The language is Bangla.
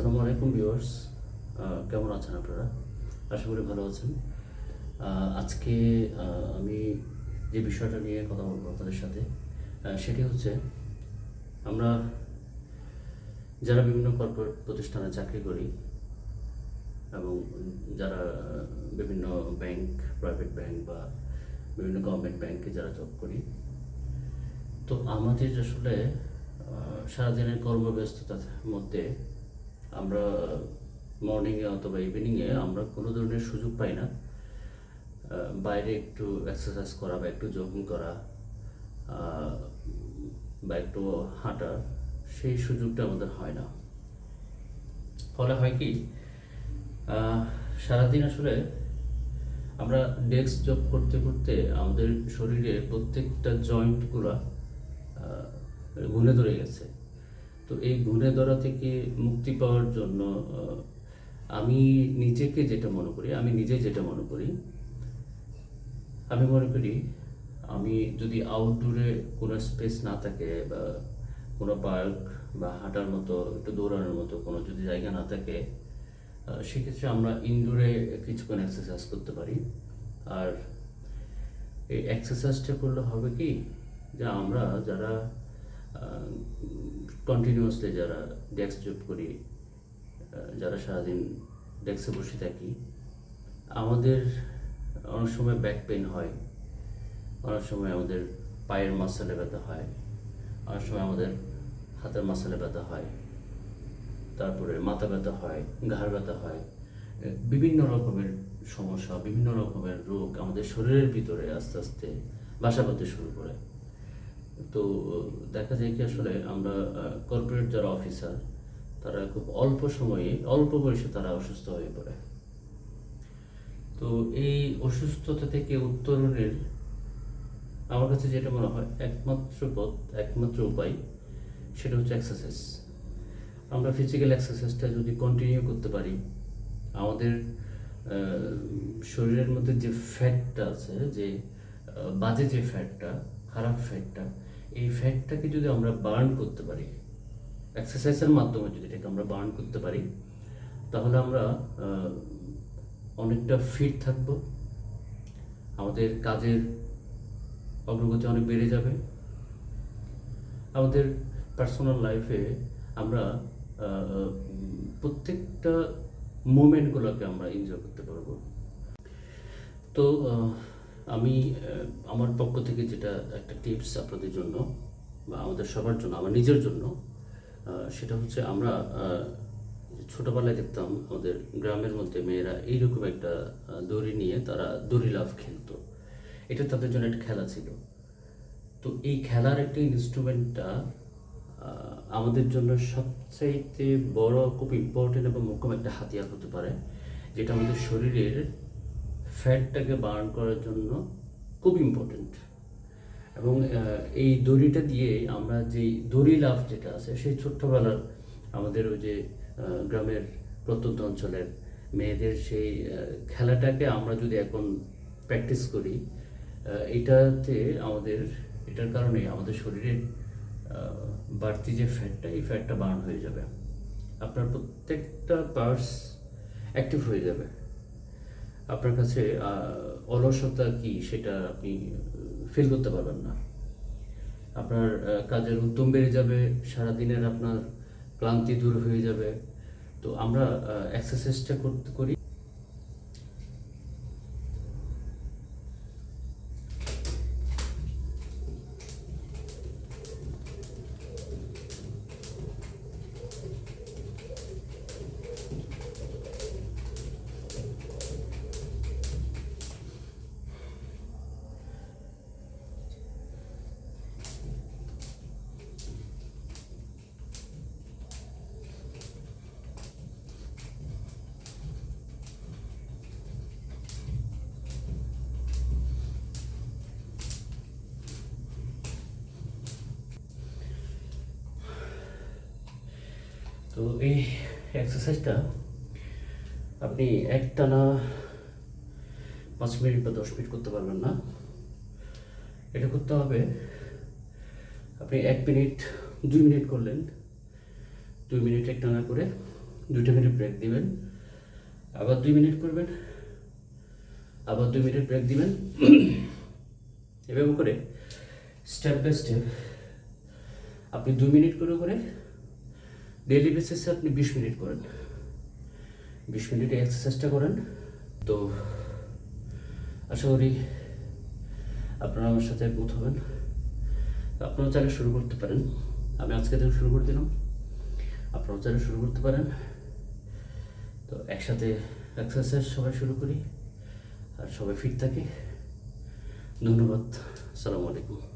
আসসালামু আলাইকুম ভিউয়ার্স। কেমন আছেন আপনারা? আশা করি ভালো আছেন। আজকে আমি যে বিষয়টা নিয়ে কথা বলব আপনাদের সাথে সেটি হচ্ছে আমরা যারা বিভিন্ন কর্পোরেট প্রতিষ্ঠানে চাকরি করি এবং যারা বিভিন্ন ব্যাংক প্রাইভেট ব্যাংক বা বিভিন্ন গভর্নমেন্ট ব্যাংকে যারা জব করি, তো আমাদের আসলে সারাদিনের কর্মব্যস্ততার মধ্যে আমরা মর্নিংয়ে অথবা ইভিনিংয়ে আমরা কোনো ধরনের সুযোগ পাই না। বাইরে একটু এক্সারসাইজ করা বা একটু জগিং করা বা একটু হাঁটা, সেই সুযোগটা আমাদের হয় না। ফলে হয় কি সারাদিন আসলে আমরা ডেস্ক জব করতে করতে আমাদের শরীরে প্রত্যেকটা জয়েন্টগুলো ঘুরে ধরে গেছে। তো এই ঘুরে ধরা থেকে মুক্তি পাওয়ার জন্য আমি নিজেকে যেটা মনে করি, আমি নিজে যেটা মনে করি, আমি মনে করি আমি যদি আউটডোরে কোনো স্পেস না থাকে বা কোনো পার্ক বা হাঁটার মতো, একটু দৌড়ানোর মতো কোনো যদি জায়গা না থাকে সেক্ষেত্রে আমরা ইনডোরে কিছুক্ষণ এক্সারসাইজ করতে পারি। আর এই এক্সারসাইজটা করলে হবে কি যে আমরা যারা কন্টিনিউয়াসলি যারা ডেস্ক জব করি যারা সারাদিন ডেস্কে বসে থাকি, আমাদের অনেক সময় ব্যাক পেন হয়, অনেক সময় আমাদের পায়ের মাসালে ব্যথা হয়, অনেক সময় আমাদের হাতের মাসালে ব্যথা হয়, তারপরে মাথা ব্যথা হয়, ঘাড় ব্যথা হয় বিভিন্ন রকমের সমস্যা, বিভিন্ন রকমের রোগ আমাদের শরীরের ভিতরে আস্তে আস্তে বাসা বাঁধতে শুরু করে। তো, দেখা যায় কি আসলে আমরা কর্পোরেট যারা অফিসার তারা খুব অল্প সময়ে, অল্প বয়সে তারা অসুস্থ হয়ে পড়ে। তো এই অসুস্থতা থেকে উত্তরণের আমার কাছে যেটা মনে হয়, একমাত্র পথ, একমাত্র উপায়, সেটা হচ্ছে এক্সারসাইজ আমরা ফিজিক্যাল এক্সারসাইজটা যদি কন্টিনিউ করতে পারি, আমাদের শরীরের মধ্যে যে ফ্যাটটা আছে, যে বাজে যে ফ্যাটটা খারাপ ফ্যাটটা এই ফ্যাটটাকে যদি আমরা বার্ন করতে পারি এক্সারসাইজের মাধ্যমে যদি এটাকে আমরা বার্ন করতে পারি, তাহলে আমরা অনেকটা ফিট থাকব। আমাদের কাজের অগ্রগতি অনেক বেড়ে যাবে। আমাদের পার্সোনাল লাইফে আমরা প্রত্যেকটা মুমেন্টগুলোকে আমরা এনজয় করতে পারব। তো আমি আমার পক্ষ থেকে যেটা একটা টিপস আপনাদের জন্য বা আমাদের সবার জন্য, আমার নিজের জন্য সেটা হচ্ছে আমরা ছোটোবেলায় দেখতাম আমাদের গ্রামের মধ্যে মেয়েরা এইরকম একটা দড়ি নিয়ে তারা দড়ি লাফ খেলতো। এটা তাদের জন্য একটা খেলা ছিল। তো এই খেলার একটা ইনস্ট্রুমেন্টটা আমাদের জন্য সবচাইতে বড়, খুব ইম্পর্টেন্ট এবং মোক্ষম একটা হাতিয়ার হতে পারে, যেটা আমাদের শরীরের ফ্যাটটাকে বার্ন করার জন্য খুব ইম্পর্টেন্ট এবং এই দড়িটা দিয়ে আমরা যেই দড়ি লাভ যেটা আছে, সেই ছোট্টবেলার আমাদের ওই যে গ্রামের প্রত্যন্ত অঞ্চলের মেয়েদের সেই খেলাটাকে আমরা যদি এখন প্র্যাকটিস করি এটাতে আমাদের, এটার কারণে আমাদের শরীরের বাড়তি যে ফ্যাটটা এই ফ্যাটটা বার্ন হয়ে যাবে। আপনার প্রত্যেকটা পার্টস অ্যাক্টিভ হয়ে যাবে। আপনার কাছে অলসতা কি সেটা আপনি ফিল করতে পারবেন না। আপনার কাজের উদ্যম বেড়ে যাবে, সারাদিনের আপনার ক্লান্তি দূর হয়ে যাবে। তো আমরা এক্সারসাইজটা করতে করি। তো এই এক্সারসাইজটা আপনি একটানা পাঁচ মিনিট বা দশ মিনিট করতে পারবেন না। এটা করতে হবে, আপনি এক মিনিট, দুই মিনিট করলেন, দুই মিনিট একটানা করে দুইটা মিনিট ব্রেক দিবেন, আবার দুই মিনিট করবেন, আবার দুই মিনিট ব্রেক দিবেন। এভাবে করে স্টেপ বাই স্টেপ আপনি দুই মিনিট করে করে ডেইলি বেসিসে আপনি বিশ মিনিট করেন। বিশ মিনিটে এক্সারসাইজটা করেন। তো আশা করি আপনারা আমার সাথে একমত হবেন। আপনারা চাইলে শুরু করতে পারেন। আমি আজকে থেকে শুরু করে দিলাম। আপনারাও চাইলে শুরু করতে পারেন। তো একসাথে এক্সারসাইজ সবাই শুরু করি। আর সবাই ফিট থাকি। ধন্যবাদ। সালামু আলাইকুম।